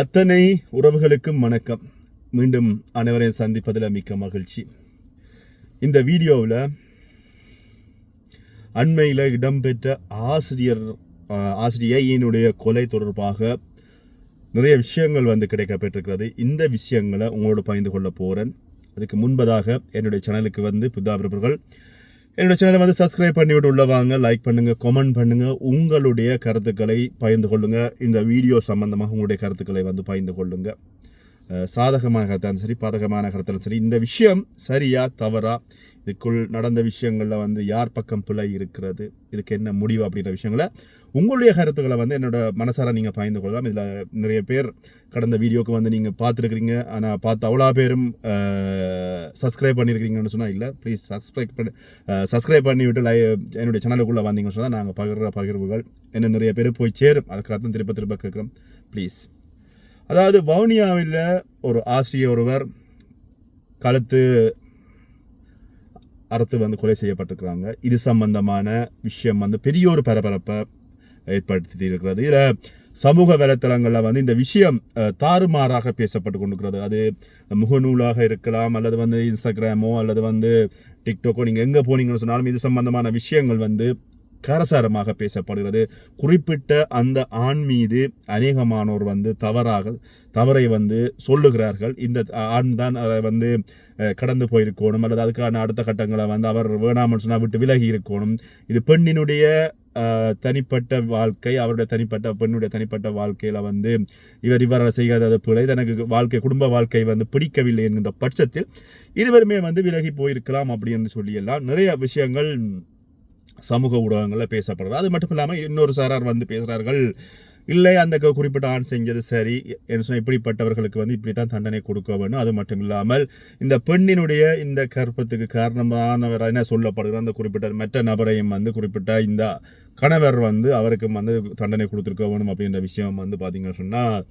அத்தனை உறவுகளுக்கும் வணக்கம். மீண்டும் அனைவரையும் சந்திப்பதில் மிக்க மகிழ்ச்சி. இந்த வீடியோவில் அண்மையில் இடம்பெற்ற ஆசிரியர் ஆசிரியையினுடைய கொலை தொடர்பாக நிறைய விஷயங்கள் வந்து கிடைக்கப்பட்டிருக்கிறது இந்த விஷயங்களை உங்களோட பகிர்ந்து கொள்ள போகிறேன் அதுக்கு முன்பதாக என்னுடைய சேனலுக்கு வந்து புத்தாபிரபர்கள் என்னோட சேனலை வந்து சப்ஸ்கிரைப் பண்ணிவிட்டு உள்ள வாங்க லைக் பண்ணுங்க கமெண்ட் பண்ணுங்க. உங்களுடைய கருத்துக்களை பகிர்ந்து கொள்ளுங்க. இந்த வீடியோ சம்பந்தமாக உங்களுடைய கருத்துக்களை வந்து பகிர்ந்து கொள்ளுங்க. சாதகமான கருத்தாலும் சரி பாதகமான கருத்தாலும் சரி இந்த விஷயம் சரியா தவறா இதுக்குள் நடந்த விஷயங்களில் வந்து யார் பக்கம் பிழை இருக்கிறது இதுக்கு என்ன முடிவு அப்படின்ற விஷயங்களை உங்களுடைய கருத்துக்களை வந்து என்னோட மனசார நீங்கள் பயந்து கொள்ளலாம். இதில் நிறைய பேர் கடந்த வீடியோக்கு வந்து நீங்கள் பார்த்துருக்கிறீங்க. ஆனால் பார்த்து அவ்வளோ பேரும் சப்ஸ்கிரைப் பண்ணியிருக்கிறீங்கன்னு சொன்னால் இல்லை ப்ளீஸ் சப்ஸ்கிரைப் பண்ணி சப்ஸ்கிரைப் பண்ணிவிட்டு லை என்னுடைய சேனலுக்குள்ளே வந்தீங்கன்னு சொன்னால் நாங்கள் பகிர்ற பகிர்வுகள் என்ன நிறைய பேர் போய் சேரும். அதுக்காக தான் திருப்ப திருப்ப கேட்குறோம். ப்ளீஸ் அதாவது வவுனியாவில் ஒரு ஆசிரியர் ஒருவர் கழுத்து அறுத்து வந்து கொலை செய்யப்பட்டிருக்கிறாங்க. இது சம்பந்தமான விஷயம் வந்து பெரிய ஒரு பரபரப்பை ஏற்படுத்தி இருக்கிறது இதில் சமூக வலைத்தளங்களில் வந்து இந்த விஷயம் தாறுமாறாக பேசப்பட்டு கொண்டிருக்கிறது. அது முகநூலாக இருக்கலாம் அல்லது வந்து இன்ஸ்டாகிராமோ அல்லது வந்து டிக்டாக்கோ நீங்கள் எங்கே போனீங்கன்னு சொன்னாலும் இது சம்பந்தமான விஷயங்கள் வந்து காரசாரமாக பேசப்படுகிறது. குறிப்பிட்ட அந்த ஆண் மீது அநேகமானோர் வந்து தவறாக தவறை வந்து சொல்லுகிறார்கள். இந்த ஆண் தான் அதை வந்து கடந்து போயிருக்கணும். அல்லது அதுக்கான அடுத்த கட்டங்களை வந்து அவர் வேணாமல் சொன்னால் விட்டு விலகி இருக்கணும். இது பெண்ணினுடைய தனிப்பட்ட வாழ்க்கை அவருடைய தனிப்பட்ட பெண்ணுடைய தனிப்பட்ட வாழ்க்கையில் வந்து இவர் இவர் செய்யாத பிழை. தனக்கு வாழ்க்கை குடும்ப வாழ்க்கை வந்து பிடிக்கவில்லை என்கின்ற பட்சத்தில் இருவருமே வந்து விலகி போயிருக்கலாம் அப்படின்னு சொல்லியெல்லாம் நிறைய விஷயங்கள் சமூக ஊடகங்களில் பேசப்படுறது. அது மட்டும் இல்லாமல் இன்னொரு சாரார் வந்து பேசுகிறார்கள் இல்லை அந்த குறிப்பிட்ட ஆண் செஞ்சது சரி. என்று சொன்னால் இப்படிப்பட்டவர்களுக்கு வந்து இப்படி தான் தண்டனை கொடுக்க வேணும். அது மட்டும் இல்லாமல் இந்த பெண்ணினுடைய இந்த கற்பத்துக்கு காரணமானவர் என்ன சொல்லப்படுகிற அந்த குறிப்பிட்ட மற்ற நபரையும் வந்து குறிப்பிட்ட இந்த கணவர் வந்து அவருக்கு வந்து தண்டனை கொடுத்துருக்க வேணும் அப்படின்ற விஷயம் வந்து பார்த்தீங்கன்னு சொன்னால்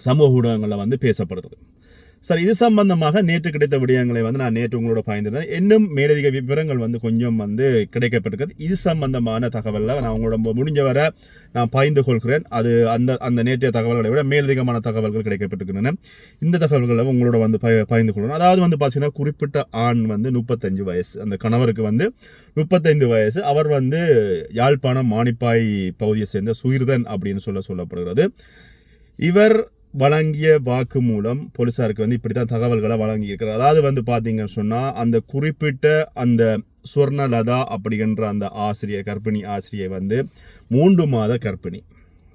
சமூக ஊடகங்களில் வந்து பேசப்படுறது. சரி இது சம்பந்தமாக நேற்று கிடைத்த விடயங்களை வந்து நான் நேற்று உங்களோட பயந்துருந்தேன். இன்னும் மேலதிக விவரங்கள் வந்து கொஞ்சம் வந்து கிடைக்கப்பட்டிருக்கிறது. இது சம்பந்தமான தகவலில் நான் உங்களோட முடிஞ்சவரை முடிஞ்ச வரை நான் பகிர்ந்து கொள்கிறேன். அது அந்த அந்த நேற்றைய தகவல்களை விட மேலதிகமான தகவல்கள் கிடைக்கப்பட்டிருக்கின்றன. இந்த தகவல்களை உங்களோட வந்து பய பகிர்ந்து கொள்ளணும். அதாவது வந்து பார்த்தீங்கன்னா குறிப்பிட்ட ஆண் வந்து முப்பத்தஞ்சு வயசு அந்த கணவருக்கு வந்து முப்பத்தைந்து வயசு. அவர் வந்து யாழ்ப்பாணம் மானிப்பாய் பகுதியை சேர்ந்த சுயிர்தன் அப்படின்னு சொல்ல சொல்லப்படுகிறது. இவர் வழங்கிய வாக்கு மூலம் போலீஸாருக்கு வந்து இப்படி தான் தகவல்களை வழங்கியிருக்கிறார். அதாவது வந்து பார்த்தீங்கன்னு சொன்னால் அந்த குறிப்பிட்ட அந்த சுவர்ணலதா அப்படின்ற அந்த ஆசிரியர் கர்ப்பிணி ஆசிரியை வந்து மூன்று மாத கர்ப்பிணி.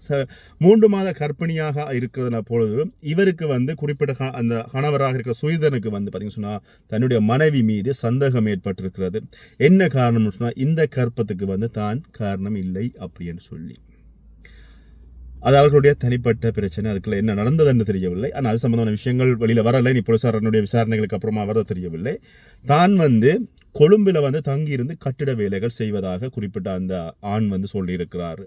ச மூன்று மாத கர்ப்பிணியாக இருக்கிறதுன பொழுது இவருக்கு வந்து குறிப்பிட்ட அந்த கணவராக இருக்கிற சுயிதனுக்கு வந்து பார்த்தீங்கன்னு சொன்னால் தன்னுடைய மனைவி மீது சந்தேகம் ஏற்பட்டிருக்கிறது. என்ன காரணம்னு சொன்னால் இந்த கற்பத்துக்கு வந்து தான் காரணம் இல்லை அப்படின்னு சொல்லி. அது அவர்களுடைய தனிப்பட்ட பிரச்சனை. அதுக்குள்ள என்ன நடந்ததுன்னு தெரியவில்லை. ஆனால் அது சம்பந்தமான விஷயங்கள் வெளியில் வரலை. நீ போலீசாரனுடைய விசாரணைகளுக்கு அப்புறமா வர தெரியவில்லை. தான் வந்து கொழும்பில் வந்து தங்கியிருந்து கட்டிட வேலைகள் செய்வதாக குறிப்பிட்ட அந்த ஆண் வந்து சொல்லியிருக்கிறார்.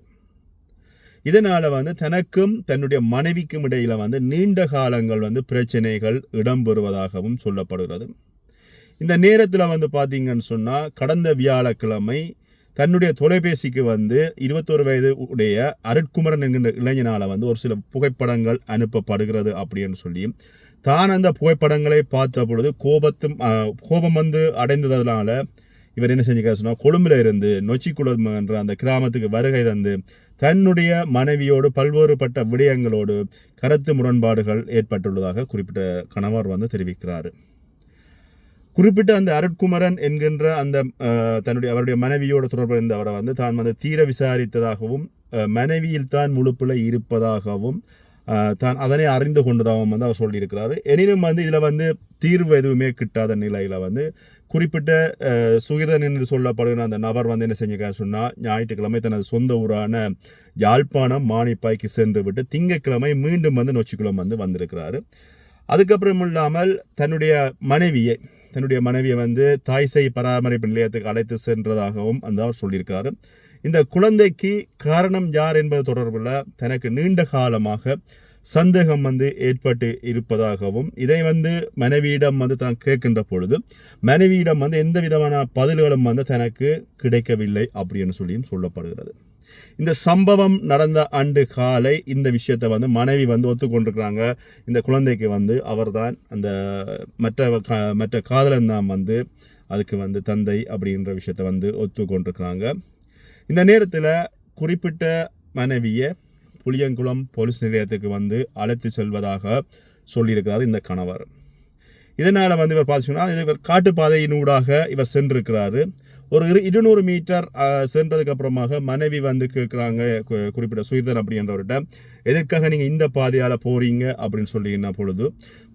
இதனால் வந்து தனக்கும் தன்னுடைய மனைவிக்கும் இடையில் வந்து நீண்ட காலங்கள் வந்து பிரச்சனைகள் இடம்பெறுவதாகவும் சொல்லப்படுகிறது. இந்த நேரத்தில் வந்து பார்த்தீங்கன்னு சொன்னால் கடந்த வியாழக்கிழமை தன்னுடைய தொலைபேசிக்கு வந்து இருபத்தோரு வயது உடைய அருட்குமரன் என்கின்ற இளைஞனால வந்து ஒரு சில புகைப்படங்கள் அனுப்பப்படுகிறது அப்படின்னு சொல்லி தான் அந்த புகைப்படங்களை பார்த்த பொழுது கோபத்தும் கோபம் வந்து அடைந்ததுனால இவர் என்ன செஞ்சுக்க சொன்னால் கொழும்புல இருந்து நொச்சிக்குளம் என்ற அந்த கிராமத்துக்கு வருகை தந்து தன்னுடைய மனைவியோடு பல்வேறுபட்ட விடயங்களோடு கருத்து முரண்பாடுகள் ஏற்பட்டுள்ளதாக குறிப்பிட்ட கணவர் வந்து தெரிவிக்கிறார். குறிப்பிட்ட அந்த அருட்குமரன் என்கின்ற அந்த தன்னுடைய அவருடைய மனைவியோட தொடர்பு இருந்தவரை வந்து தான் வந்து தீர விசாரித்ததாகவும் மனைவியில் தான் முழுப்பில் இருப்பதாகவும் தான் அதனை அறிந்து கொண்டதாகவும் வந்து அவர் சொல்லியிருக்கிறாரு. எனினும் வந்து இதில் வந்து தீர்வு எதுவுமே கிட்டாத நிலையில் வந்து குறிப்பிட்ட சுகிதன் என்று சொல்லப்படுகிற அந்த நபர் வந்து என்ன செஞ்சிருக்காரு சொன்னால் ஞாயிற்றுக்கிழமை தனது சொந்த ஊரான யாழ்ப்பாணம் மானிப்பாய்க்கு சென்று விட்டு திங்கட்கிழமை மீண்டும் வந்து நொச்சிக்குளம் வந்து வந்திருக்கிறாரு. அதுக்கப்புறம் இல்லாமல் தன்னுடைய மனைவியை தன்னுடைய மனைவியை வந்து தாய் பராமரிப்பு நிலையத்துக்கு அழைத்து சென்றதாகவும் அந்த அவர் சொல்லியிருக்காரு. இந்த குழந்தைக்கு காரணம் யார் என்பது தொடர்பில் தனக்கு நீண்ட காலமாக சந்தேகம் வந்து ஏற்பட்டு இருப்பதாகவும் இதை வந்து மனைவியிடம் வந்து தான் கேட்கின்ற பொழுது மனைவியிடம் வந்து எந்த விதமான பதில்களும் வந்து தனக்கு கிடைக்கவில்லை அப்படின்னு சொல்லியும் சொல்லப்படுகிறது. இந்த சம்பவம் நடந்த ஆண்டு காலை இந்த விஷயத்தை வந்து மனைவி வந்து ஒத்துக்கொண்டிருக்கிறாங்க. இந்த குழந்தைக்கு வந்து அவர்தான் அந்த மற்ற மற்ற காதலன் தான் வந்து அதுக்கு வந்து தந்தை அப்படின்ற விஷயத்தை வந்து ஒத்துக்கொண்டிருக்கிறாங்க. இந்த நேரத்தில் குறிப்பிட்ட மனைவியை புளியங்குளம் போலீஸ் நிலையத்துக்கு வந்து அழைத்து செல்வதாக சொல்லியிருக்கிறார் இந்த கணவர். இதனால் வந்து இவர் பார்த்தீங்கன்னா இவர் காட்டுப்பாதையினூடாக இவர் சென்றிருக்கிறாரு. ஒரு இரு இருநூறு மீட்டர் சென்றதுக்கு அப்புறமாக மனைவி வந்து கேட்குறாங்க குறிப்பிட்ட சுயதன் அப்படின்றவர்கிட்ட எதற்காக நீங்கள் இந்த பாதையால் போறீங்க? அப்படின்னு சொல்லின பொழுது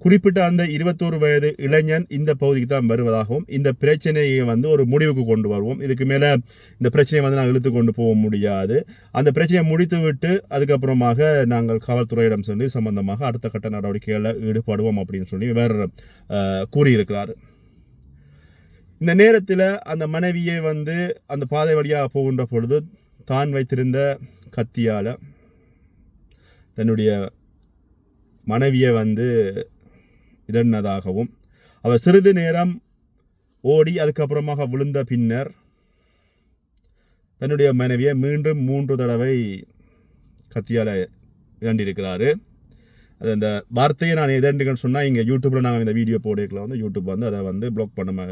குறிப்பிட்ட அந்த இருபத்தோரு வயது இளைஞன் இந்த பகுதிக்கு தான் வருவதாகவும் இந்த பிரச்சனையை வந்து ஒரு முடிவுக்கு கொண்டு வருவோம். இதுக்கு மேலே இந்த பிரச்சனையை வந்து நாங்கள் இழுத்து கொண்டு போக முடியாது. அந்த பிரச்சனையை முடித்து விட்டு அதுக்கப்புறமாக நாங்கள் காவல்துறையிடம் சென்று சம்பந்தமாக அடுத்த கட்ட நடவடிக்கைகளில் ஈடுபடுவோம் அப்படின்னு சொல்லி இவர் கூறியிருக்கிறார். இந்த நேரத்தில் அந்த மனைவியை வந்து அந்த பாதை வழியாக போகின்ற பொழுது தான் வைத்திருந்த கத்தியால் தன்னுடைய மனைவியை வந்து இதன்னதாகவும் அவர் சிறிது நேரம் ஓடி அதுக்கப்புறமாக விழுந்த பின்னர் தன்னுடைய மனைவியை மீண்டும் மூன்று தடவை கத்தியால் வேண்டியிருக்கிறாரு அது அந்த வார்த்தையை நான் எதண்டுன்னு சொன்னால் இங்கே யூடியூப்பில் நாங்கள் இந்த வீடியோ போடுறதுல வந்து யூடியூப் வந்து அதை வந்து பிளாக் பண்ண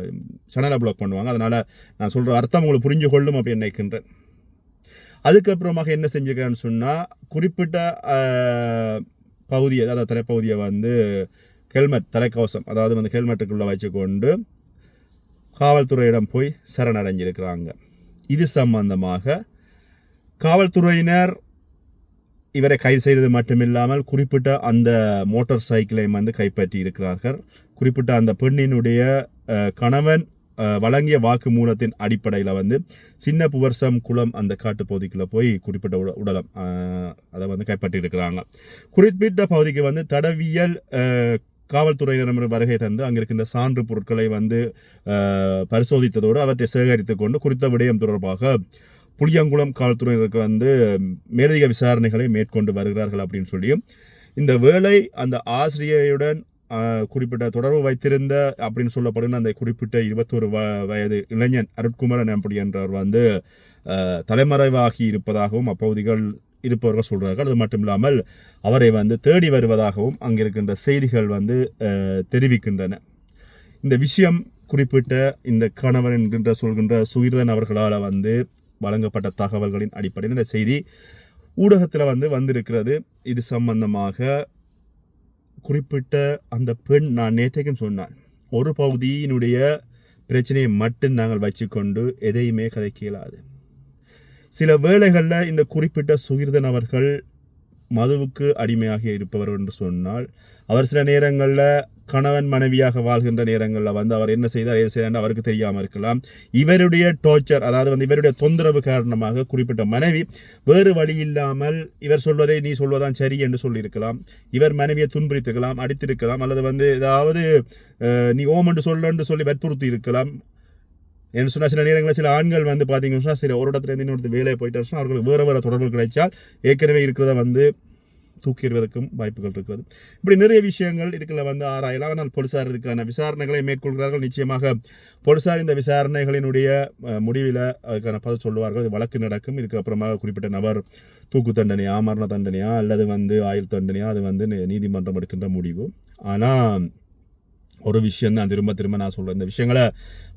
சேனலை பிளாக் பண்ணுவாங்க. அதனால் நான் சொல்கிற அர்த்தம் உங்களுக்கு புரிஞ்சு கொள்ளும் அப்படின்னு நினைக்கின்றேன். அதுக்கப்புறமாக என்ன செஞ்சிருக்கான்னு சொன்னால் குறிப்பிட்ட பகுதியை அதாவது தலைப்பகுதியை வந்து ஹெல்மெட் தலைக்கவசம் அதாவது வந்து ஹெல்மெட்டுக்குள்ளே வச்சுக்கொண்டு காவல்துறையிடம் போய் சரணடைஞ்சிருக்கிறாங்க. இது சம்பந்தமாக காவல்துறையினர் இவரை கைது செய்தது மட்டுமில்லாமல் குறிப்பிட்ட அந்த மோட்டார் சைக்கிளை வந்து கைப்பற்றி இருக்கிறார்கள். குறிப்பிட்ட அந்த பெண்ணினுடைய கணவன் வழங்கிய வழங்கிய வாக்குமூலத்தின் அடிப்படையில் வந்து சின்ன புவர்சம் குளம் அந்த காட்டு பகுதிக்குள்ளே போய் குறிப்பிட்ட உட உடலம் அதை வந்து கைப்பற்றி இருக்கிறாங்க. குறிப்பிட்ட பகுதிக்கு வந்து தடவியல் காவல்துறையினர் வருகை தந்து அங்கிருக்கின்ற சான்று பொருட்களை வந்து பரிசோதித்ததோடு அவற்றை சேகரித்து கொண்டு குறித்த விடயம் தொடர்பாக புளியங்குளம் காவல்துறையினருக்கு வந்து மேலதிக விசாரணைகளை மேற்கொண்டு வருகிறார்கள் அப்படின்னு சொல்லியும் இந்த வேலை அந்த ஆசிரியருடன் குறிப்பிட்ட தொடர்பு வைத்திருந்த அப்படின்னு சொல்லப்படுகிற அந்த குறிப்பிட்ட இருபத்தோரு வ வயது இளைஞன் அருட்குமரன் அப்படி என்றவர் வந்து தலைமறைவாகி இருப்பதாகவும் அப்பகுதிகள் இருப்பவர்கள் சொல்கிறார்கள் அது மட்டும் இல்லாமல் அவரை வந்து தேடி வருவதாகவும் அங்கே இருக்கின்ற செய்திகள் வந்து தெரிவிக்கின்றன. இந்த விஷயம் குறிப்பிட்ட இந்த கணவன் என்கின்ற சொல்கின்ற சுகிர்தன் அவர்களால் வந்து வழங்கப்பட்ட தகவல்களின் அடிப்படையில் இந்த செய்தி ஊடகத்தில் வந்து வந்திருக்கிறது. இது சம்பந்தமாக குறிப்பிட்ட அந்த பெண் நான் நேற்றைக்கும் சொன்னான். ஒரு பகுதியினுடைய பிரச்சனையை மட்டும் நாங்கள் வச்சுக்கொண்டு எதையுமே கதைக்க இயலாது சில வேளைகளில் இந்த குறிப்பிட்ட சுகிர்தன் அவர்கள் மதுவுக்கு அடிமையாக இருப்பவர் என்று சொன்னால் அவர் சில நேரங்களில் கணவன் மனைவியாக வாழ்கின்ற நேரங்களில் வந்து அவர் என்ன செய்தார் எது செய்தார் அவருக்கு தெரியாமல் இருக்கலாம். இவருடைய டோர்ச்சர் அதாவது வந்து இவருடைய தொந்தரவு காரணமாக குறிப்பிட்ட மனைவி வேறு வழி இல்லாமல் இவர் சொல்வதை நீ சொல்வதான் சரி என்று சொல்லியிருக்கலாம். இவர் மனைவியை துன்புறுத்திருக்கலாம் அடித்திருக்கலாம் அல்லது வந்து ஏதாவது நீ ஓம் என்று சொல்லு சொல்லி வற்புறுத்தி இருக்கலாம் என்று சொன்னால் சில நேரங்களில் சில ஆண்கள் வந்து பார்த்தீங்கன்னா சரி சில ஒரு இடத்துல இருந்து இன்னொரு வேலையை போயிட்டு அவர்களுக்கு வேறு வேறு தொடர்பு கிடைச்சால் ஏற்கனவே இருக்கிறத வந்து தூக்கிடுவதற்கும் வாய்ப்புகள் இருக்கிறது. இப்படி நிறைய விஷயங்கள் இதுக்குள்ள வந்து ஆராயலாம். ஆனால் போலீசார் இதுக்கான விசாரணைகளை மேற்கொள்கிறார்கள். நிச்சயமாக போலீசார் இந்த விசாரணைகளினுடைய முடிவில் அதுக்கான பதில் சொல்லுவார்கள். இது வழக்கு நடக்கும். இதுக்கப்புறமாக குறிப்பிட்ட நபர் தூக்கு தண்டனையா மரண தண்டனையா அல்லது வந்து ஆயுள் தண்டனையா அது வந்து நீதிமன்றம் எடுக்கின்ற முடிவு. ஆனால் ஒரு விஷயம் தான். திரும்ப திரும்ப நான் சொல்கிறேன் இந்த விஷயங்களை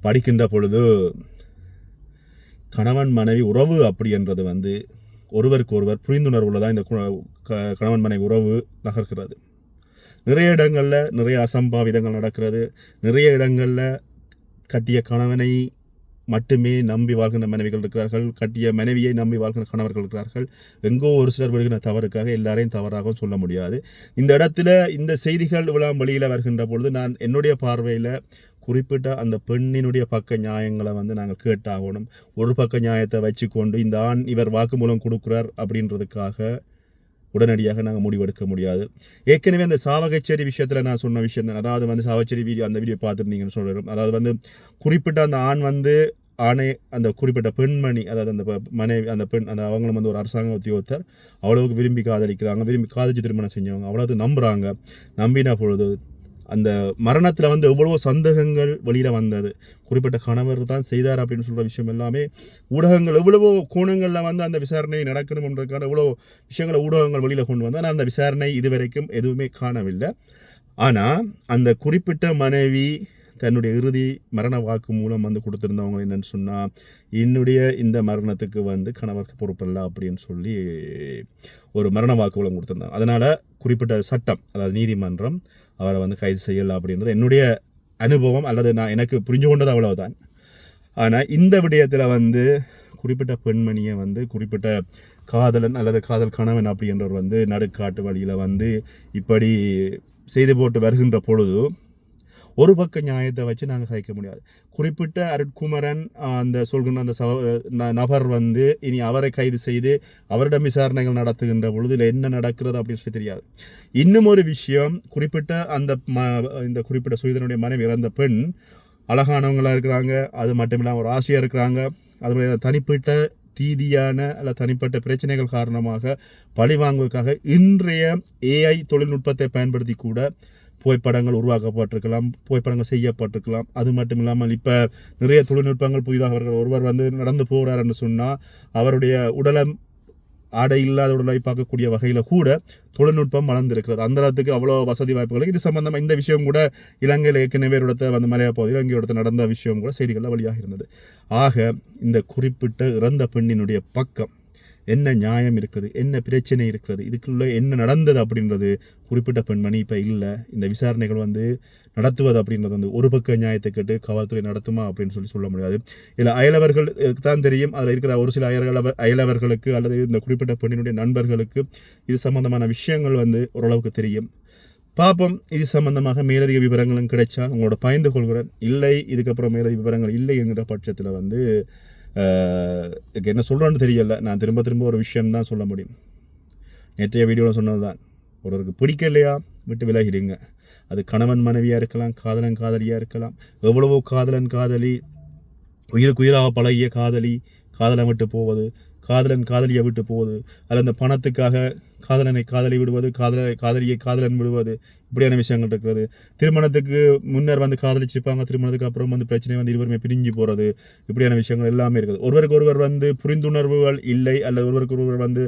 படிக்கின்ற பொழுது கணவன் மனைவி உறவு அப்படின்றது வந்து ஒருவருக்கு ஒருவர் புரிந்துணர்வுல தான் இந்த க- கணவன் மனை உறவு நகர்கிறது. நிறைய இடங்களில் நிறைய அசம்பாவிதங்கள் நடக்கிறது. நிறைய இடங்களில் கட்டிய கணவனை மட்டுமே நம்பி வாழ்கின்ற மனைவிகள் இருக்கிறார்கள். கட்டிய மனைவியை நம்பி வாழ்கின்ற கணவர்கள் இருக்கிறார்கள். எங்கோ ஒரு சிலர் விடுகிற தவறுக்காக எல்லாரையும் தவறாகவும் சொல்ல முடியாது. இந்த இடத்துல இந்த செய்திகள் இவ்வளவு வெளியில் வருகின்ற பொழுது நான் என்னுடைய பார்வையில் குறிப்பிட்ட அந்த பெண்ணினுடைய பக்க நியாயங்களை வந்து நாங்கள் கேட்டாகணும். ஒரு பக்க நியாயத்தை வச்சுக்கொண்டு இந்த ஆண் இவர் வாக்குமூலம் கொடுக்குறார் அப்படின்றதுக்காக உடனடியாக நாங்கள் முடிவெடுக்க முடியாது. ஏற்கனவே அந்த சாவகச்சேரி விஷயத்தில் நான் சொன்ன விஷயம் தான். அதாவது வந்து சாவச்சேரி வீடியோ அந்த வீடியோ பார்த்துருந்தீங்கன்னு சொல்லிடும் அதாவது வந்து குறிப்பிட்ட அந்த ஆண் வந்து ஆணை அந்த குறிப்பிட்ட பெண்மணி அதாவது அந்த ப- மனைவி அந்த பெண் அந்த அவங்களும் வந்து ஒரு அரசாங்க உத்தியோகத்தர். அவ்வளவுக்கு விரும்பி காதலிக்கிறாங்க விரும்பி காதலிச்சு திருமணம் செஞ்சவங்க. அவ்வளவு நம்புகிறாங்க நம்பின பொழுது அந்த மரணத்தில் வந்து எவ்வளவோ சந்தேகங்கள் வெளியில் வந்தது. குறிப்பிட்ட கணவர் தான் செய்தார் அப்படின்னு சொல்கிற விஷயம் எல்லாமே ஊடகங்கள் எவ்வளவோ கோணங்களில் வந்து அந்த விசாரணை நடக்கணும்ன்றதுக்கான எவ்வளோ விஷயங்களை ஊடகங்கள் வெளியில் கொண்டு வந்தால் ஆனால் அந்த விசாரணை இதுவரைக்கும் எதுவுமே காணவில்லை. ஆனால் அந்த குறிப்பிட்ட மனைவி தன்னுடைய இறுதி மரண வாக்கு மூலம் வந்து கொடுத்துருந்தவங்க என்னன்னு சொன்னால் என்னுடைய இந்த மரணத்துக்கு வந்து கணவருக்கு பொறுப்பில்லை அப்படின்னு சொல்லி ஒரு மரண வாக்குமூலம் கொடுத்துருந்தாங்க. அதனால் குறிப்பிட்ட சட்டம் அதாவது நீதிமன்றம் அவரை வந்து கைது செய்யலை அப்படின்றது என்னுடைய அனுபவம் அல்லது நான் எனக்கு புரிஞ்சு கொண்டது அவ்வளவுதான். ஆனால் இந்த விடயத்தில் வந்து குறிப்பிட்ட பெண்மணியை வந்து குறிப்பிட்ட காதலன் அல்லது காதல் கணவன் அப்படின்றவர் வந்து நடுக்காட்டு வழியில் வந்து இப்படி செய்து போட்டு வருகின்ற பொழுது ஒரு பக்க நியாயத்தை வச்சு நாங்கள் சகிக்க முடியாது. குறிப்பிட்ட அருட்குமரன் அந்த சொல்கின்ற அந்த சவ ந- நபர் வந்து இனி அவரை கைது செய்து அவரிடம் விசாரணைகள் நடத்துகின்ற பொழுது இதில் என்ன நடக்கிறது அப்படின்னு சொல்லி தெரியாது. இன்னும் ஒரு விஷயம் குறிப்பிட்ட அந்த ம இந்த குறிப்பிட்ட சுயதனுடைய மனைவி இறந்த பெண் அழகானவங்களாக இருக்கிறாங்க. அது மட்டும் இல்லாமல் ஒரு ஆசையாக இருக்கிறாங்க. அது தனிப்பட்ட ரீதியான அல்ல தனிப்பட்ட பிரச்சனைகள் காரணமாக பழி வாங்குவதற்காக இன்றைய ஏஐ தொழில்நுட்பத்தை பயன்படுத்தி கூட புகைப்படங்கள் உருவாக்கப்பட்டிருக்கலாம் புகைப்படங்கள் செய்யப்பட்டிருக்கலாம். அது மட்டும் இல்லாமல் இப்போ நிறைய தொழில்நுட்பங்கள் புதிதாக அவர்கள் ஒருவர் வந்து நடந்து போகிறார் என்று சொன்னால் அவருடைய உடலம் ஆடை இல்லாத உடலை பார்க்கக்கூடிய வகையில் கூட தொழில்நுட்பம் வளர்ந்திருக்கிறது. அந்த அளவுக்கு அவ்வளோ வசதி வாய்ப்புகள். இது சம்பந்தமாக இந்த விஷயம் கூட இலங்கையில் ஏற்கனவே ஒரு இடத்த வந்து மலையா போகுது இலங்கை இடத்த நடந்த விஷயம் கூட செய்திகளில் வழியாக இருந்தது. ஆக இந்த குறிப்பிட்ட இறந்த பெண்ணினுடைய பக்கம் என்ன நியாயம் இருக்குது? என்ன பிரச்சனை இருக்கிறது இதுக்குள்ள என்ன நடந்தது அப்படின்றது குறிப்பிட்ட பெண்மணி இப்போ இல்லை. இந்த விசாரணைகள் வந்து நடத்துவது அப்படின்றது வந்து ஒரு பக்க நியாயத்தை கேட்டு காவல்துறை நடத்துமா அப்படின்னு சொல்லி சொல்ல முடியாது. இதில் அயலவர்கள் தான் தெரியும். அதில் இருக்கிற ஒரு சில அயலவர் அயலவர்களுக்கு அல்லது இந்த குறிப்பிட்ட பெண்ணினுடைய நண்பர்களுக்கு இது சம்பந்தமான விஷயங்கள் வந்து ஓரளவுக்கு தெரியும். பார்ப்போம் இது சம்பந்தமாக மேலதிக விவரங்களும் கிடைச்சா உங்களோட பயந்து கொள்கிறேன். இல்லை இதுக்கப்புறம் மேலதிக விவரங்கள் இல்லை என்கிற பட்சத்தில் வந்து இதுக்கு என்ன சொல்கிறேன்னு தெரியல. நான் திரும்ப திரும்ப ஒரு விஷயம் தான் சொல்ல முடியும். நேற்றைய வீடியோவில் சொன்னது தான் ஒருவருக்கு பிடிக்கலையா விட்டு விலகிடுங்க. அது கணவன் மனைவியாக இருக்கலாம் காதலன் காதலியாக இருக்கலாம் எவ்வளவோ காதலன் காதலி உயிருக்கு உயிராக பழகிய காதலி காதலை விட்டு போவது காதலன் காதலியை விட்டு போவது அதில் அந்த பணத்துக்காக காதலனை காதலி விடுவது காதலை காதலியை காதலன் விடுவது இப்படியான விஷயங்கள் இருக்கிறது. திருமணத்துக்கு முன்னர் வந்து காதலிச்சிருப்பாங்க. திருமணத்துக்கு அப்புறம் வந்து பிரச்சனை வந்து இருவருமே பிரிஞ்சு போகிறது இப்படியான விஷயங்கள் எல்லாமே இருக்குது. ஒருவருக்கு ஒருவர் வந்து புரிந்துணர்வுகள் இல்லை அல்லது ஒருவருக்கு ஒருவர் வந்து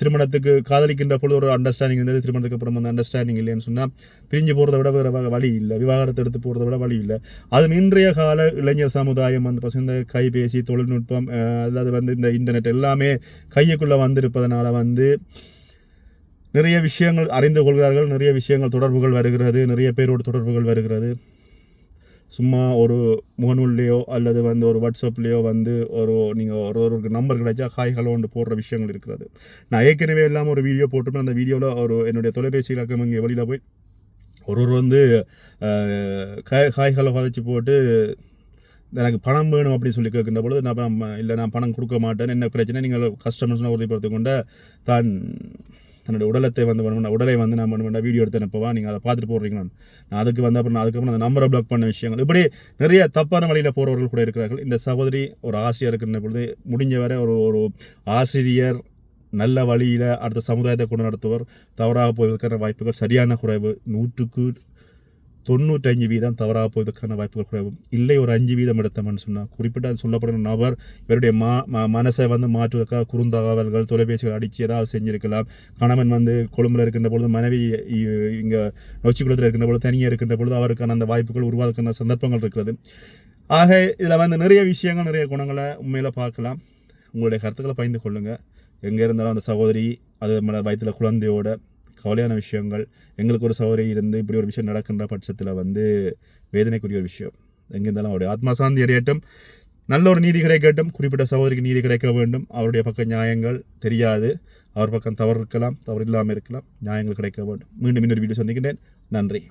திருமணத்துக்கு காதலிக்கின்ற பொழுது ஒரு அண்டர்ஸ்டாண்டிங் இருந்தது திருமணத்துக்கு அப்புறம் வந்து அண்டர்ஸ்டாண்டிங் இல்லைன்னு சொன்னால் பிரிஞ்சு போகிறத விட வேறு வழி இல்லை. விவாகரத்தை எடுத்து போகிறத விட வழி இல்லை. அது இன்றைய கால இளைஞர் சமுதாயம் வந்து பசங்க இந்த கைபேசி தொழில்நுட்பம் அதாவது வந்து இந்த இன்டர்நெட் எல்லாமே கையக்குள்ளே வந்திருப்பதனால வந்து நிறைய விஷயங்கள் அறிந்து கொள்கிறார்கள் நிறைய விஷயங்கள் தொடர்புகள் வருகிறது நிறைய பேரோட தொடர்புகள் வருகிறது. சும்மா ஒரு முகநூல்லையோ அல்லது வந்து ஒரு வாட்ஸ்அப்லேயோ வந்து ஒரு நீங்கள் ஒரு ஒரு நம்பர் கிடைச்சா ஹாய் ஹலோன்னு போடுற விஷயங்கள் இருக்கிறது. நான் ஏற்கனவே எல்லாம் ஒரு வீடியோ போட்டிருப்பேன். அந்த வீடியோவில் ஒரு என்னுடைய தொலைபேசி இலக்கம் இங்கே வெளியில் போய் ஒரு ஒரு வந்து ஹாய் ஹலோ கதைச்சி போட்டு எனக்கு பணம் வேணும் அப்படின்னு சொல்லி கேட்கின்ற பொழுது நான் நம்ம இல்லை நான் பணம் கொடுக்க மாட்டேன் என்ன பிரச்சனை? நீங்கள் கஸ்டமர்ஸ்னால் உறுதிப்படுத்தி கொண்ட தான் தன்னுடைய உடலத்தை வந்து வேணும் உடலை வந்து நான் பண்ண வீடியோ எடுத்து அனுப்பவா நீங்கள் அதை பார்த்துட்டு போடுறீங்களா நான் அதுக்கு வந்து அப்புறம் நான் அதுக்கப்புறம் அந்த நம்பரை பிளாக் பண்ண விஷயங்கள். இப்படி நிறைய தப்பான வழியில் போகிறவர்கள் கூட இருக்கிறார்கள். இந்த சகோதரி ஒரு ஆசிரியர் இருக்கின்ற பொழுது முடிஞ்ச வரை ஒரு ஒரு ஆசிரியர் நல்ல வழியில் அடுத்த சமுதாயத்தை கொண்டு நடத்துவர் தவறாக போயிருக்கிற வாய்ப்புகள் சரியான குறைவு. நூற்றுக்கு தொண்ணூற்றஞ்சு வீதம் தவறாக போவதற்கான வாய்ப்புகள் குறைவு. இல்லை ஒரு அஞ்சு வீதம் எடுத்தோம்னு சொன்னால் குறிப்பிட்ட அது சொல்லப்படுற நபர் இவருடைய மா ம- மனசை வந்து மாற்றுவதற்காக குறுந்தகவல்கள் தொலைபேசிகள் அடித்து ஏதாவது செஞ்சுருக்கலாம். கணவன் வந்து கொழும்பில் இருக்கின்ற பொழுது மனைவி இங்கே நொச்சிக்குளத்தில் இருக்கின்ற பொழுது தனியாக இருக்கின்ற பொழுது அவருக்கான அந்த வாய்ப்புகள் உருவாக்குற சந்தர்ப்பங்கள் இருக்கிறது. ஆக இதில் வந்து நிறைய விஷயங்கள் நிறைய குணங்களை உண்மையில் பார்க்கலாம். உங்களுடைய கருத்துக்களை பகிர்ந்து கொள்ளுங்கள் எங்கே இருந்தாலும் அந்த சகோதரி அது வயிற்றில் குழந்தையோட கவலையான விஷயங்கள் எங்களுக்கு ஒரு சகோதரி இருந்து இப்படி ஒரு விஷயம் நடக்கின்ற பட்சத்தில் வந்து வேதனைக்குரிய ஒரு விஷயம். எங்கே இருந்தாலும் அவருடைய ஆத்மா சாந்தி அடையட்டும் நல்ல ஒரு நீதி கிடைக்கட்டும் குறிப்பிட்ட சகோதரிக்கு நீதி கிடைக்க வேண்டும். அவருடைய பக்கம் நியாயங்கள் தெரியாது. அவர் பக்கம் தவறு இருக்கலாம் தவறு இல்லாமல் இருக்கலாம் நியாயங்கள் கிடைக்க வேண்டும். மீண்டும் இன்னொரு வீடியோ சந்திக்கின்றேன். நன்றி.